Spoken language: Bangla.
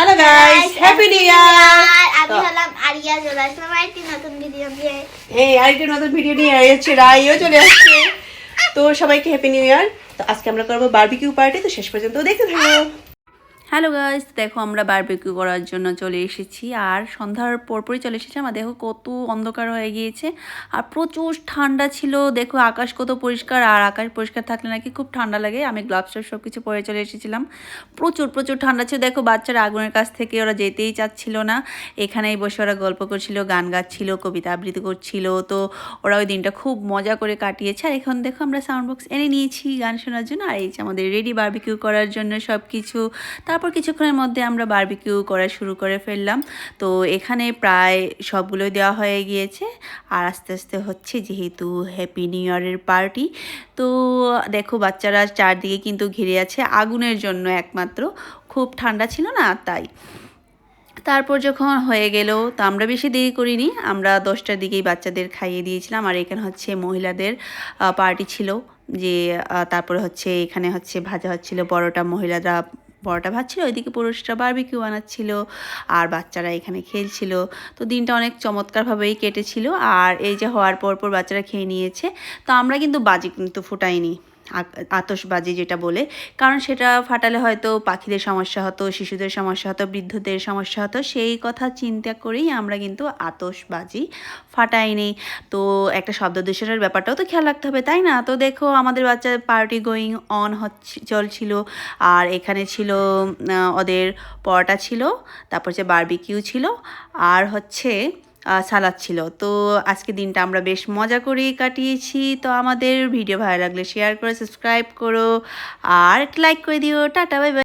Hello guys happy new year আমি হলাম আরিয়া চলে আসলাম আরেকটি নতুন ভিডিও নিয়ে এই আরেকটি নতুন ভিডিও নিয়ে এসেছে রাইও চলে আসছে। তো সবাইকে হ্যাপি নিউ ইয়ার তো আজকে আমরা করব বারবিকিউ পার্টি তো শেষ পর্যন্ত দেখতে থাকো। হ্যালো গাইস, দেখো আমরা বারবিকিউ করার জন্য চলে এসেছি আর সন্ধ্যার পরপরই চলে এসেছি। আমার দেখো কত অন্ধকার হয়ে গিয়েছে আর প্রচুর ঠান্ডা ছিল। দেখো আকাশ কত পরিষ্কার আর আকাশ পরিষ্কার থাকলে নাকি খুব ঠান্ডা লাগে। আমি গ্লাভস সব কিছু পরে চলে এসেছিলাম। প্রচুর প্রচুর ঠান্ডা ছিল। দেখো বাচ্চারা আগুনের কাছ থেকে ওরা যেতেই চাচ্ছিল না। এখানেই বসে ওরা গল্প করছিল, গান গাচ্ছিল, কবিতা আবৃত্তি করছিল। তো ওরা ওই দিনটা খুব মজা করে কাটিয়েছে। আর এখন দেখো আমরা সাউন্ড বক্স এনে নিয়েছি গান শোনার জন্য। আর এই যে আমাদের রেডি বারবিকিউ করার জন্য সব কিছু তারপর কিছুক্ষণের মধ্যে আমরা বারবিকিউ করা শুরু করে ফেললাম। তো এখানে প্রায় সবগুলোই দেওয়া হয়ে গিয়েছে। আর আস্তে আস্তে হচ্ছে যেহেতু হ্যাপি নিউ ইয়ারের পার্টি তো দেখো বাচ্চারা চারদিকে কিন্তু ঘিরে আছে আগুনের জন্য একমাত্র। খুব ঠান্ডা ছিল না, তাই। তারপর যখন হয়ে গেল, তো আমরা বেশি দেরি করিনি। আমরা দশটার দিকেই বাচ্চাদের খাইয়ে দিয়েছিলাম। আর এখানে হচ্ছে মহিলাদের পার্টি ছিল যে তারপরে হচ্ছে এখানে হচ্ছে ভাজা হচ্ছিল বড়টা মহিলারা বড়টা ভাজছিল ওইদিকে পুরুষরা বারবিকিউ বানাচ্ছিল আর বাচ্চারা এখানে খেলছিল। তো দিনটা অনেক চমৎকারভাবেই কেটেছিল আর এই যে হওয়ার পর পর বাচ্চারা খেয়ে নিয়েছে। তো আমরা কিন্তু বাজি কিন্তু ফুটাইনি। আ- আতশবাজি যেটা বলে। কারণ সেটা ফাটালে হয়তো পাখিদের সমস্যা হতো, শিশুদের সমস্যা হতো, বৃদ্ধদের সমস্যা হতো, সেই কথা চিন্তা করেই আমরা কিন্তু আতশবাজি ফাটাইনি। তো একটা শব্দ দূষণের ব্যাপারটাও তো খেয়াল রাখতে হবে, তাই না? তো দেখো আমাদের বাচ্চা পার্টি গোয়িং অন হচ্ছে, চলছিল। আর এখানে ছিল ওদের পরোটা ছিল, তারপর হচ্ছে বারবিকিউ ছিল। আর হচ্ছে সালাদ ছিল তো আজকে দিনটা আমরা বেশ মজা করেই কাটিয়েছি। তো আমাদের ভিডিও ভালো লাগলে শেয়ার করে সাবস্ক্রাইব করো। আর লাইক করে দিও। Tata bye bye